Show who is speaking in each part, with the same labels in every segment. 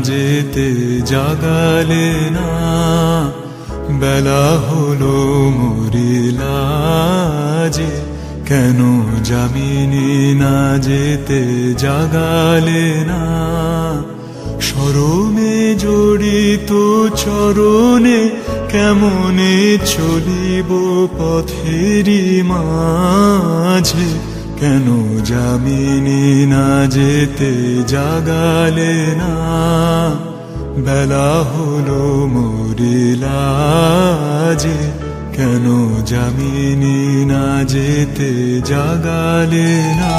Speaker 1: যেতে জাগালে না। বেলা হলো মরিলা যে, কেন জামিনি না যেতে জাগালে না? স্মরণে জড়িত চরণে কেমনে চলিব পথেরি মাঝে? কেন জামিনি না যেতে জাগালে না? বেলা হলো মরিলা যে, কেন জামিনি না যেতে জাগালে না?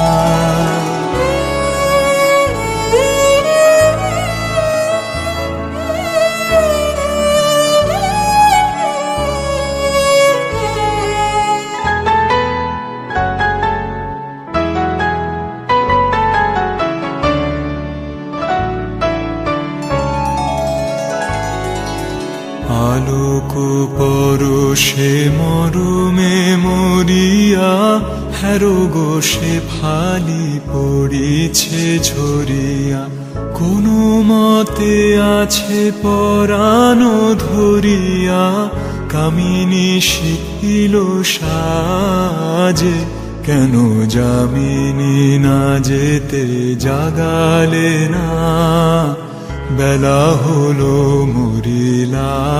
Speaker 1: আলোক পরশে মরমে মরিয়া, হ্যারো গোসে ফালি পড়িছে ঝরিয়া। কোনো মতে আছে পরানো ধরিয়া, কামিনী শিখিল সাজে, কেন জামিনী না যেতে জাগালে না? বেলা হলো মরিলা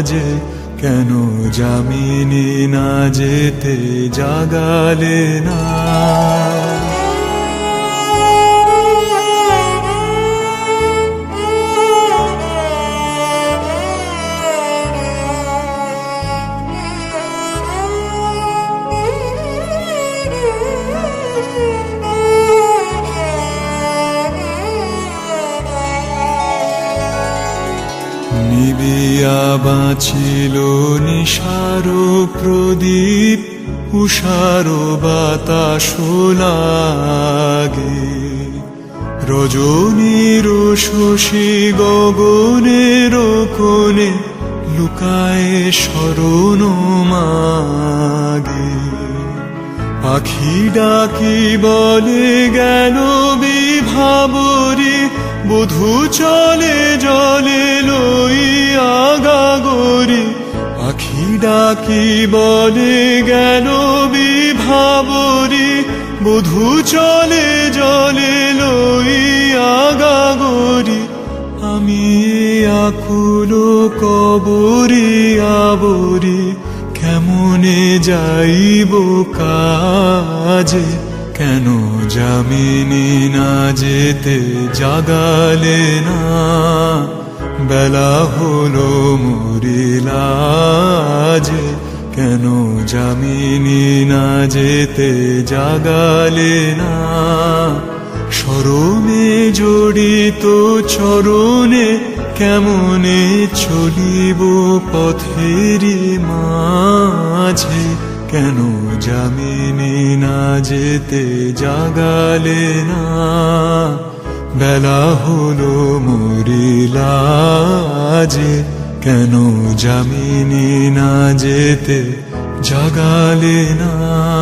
Speaker 1: যে কেন জামিনি না যেতে জাগালে না? নিবিয়া বাঁচিল নিশার প্রদীপ, উষার বাতাস লাগে। রজনীর শশী গগনের কোণে লুকায় শরণ মাগে। পাখি ডাকি বলে, গেল বিভাবরে বধু চলে জলে লইয়া গাগরে পাখি ডাকি বলে গেল বিভাবরে, বধু চলে জলে লইয়া গাগরে আমি আকুল কবরে আবরে, কেমনে যাইব কাজে? কেন জামিনি না যেতে জাগালে না? বেলা হলো মরিলা যে, কেন জামিনি না যেতে জাগালে না? স্মরণে জড়িত চরণে কেমনে চলিব পথেরি মাঝে? কেন জামিনে না যেতে জাগালে না? বেলা হলো মরিলা যে কেন জামিনে না যেতে জাগালে না?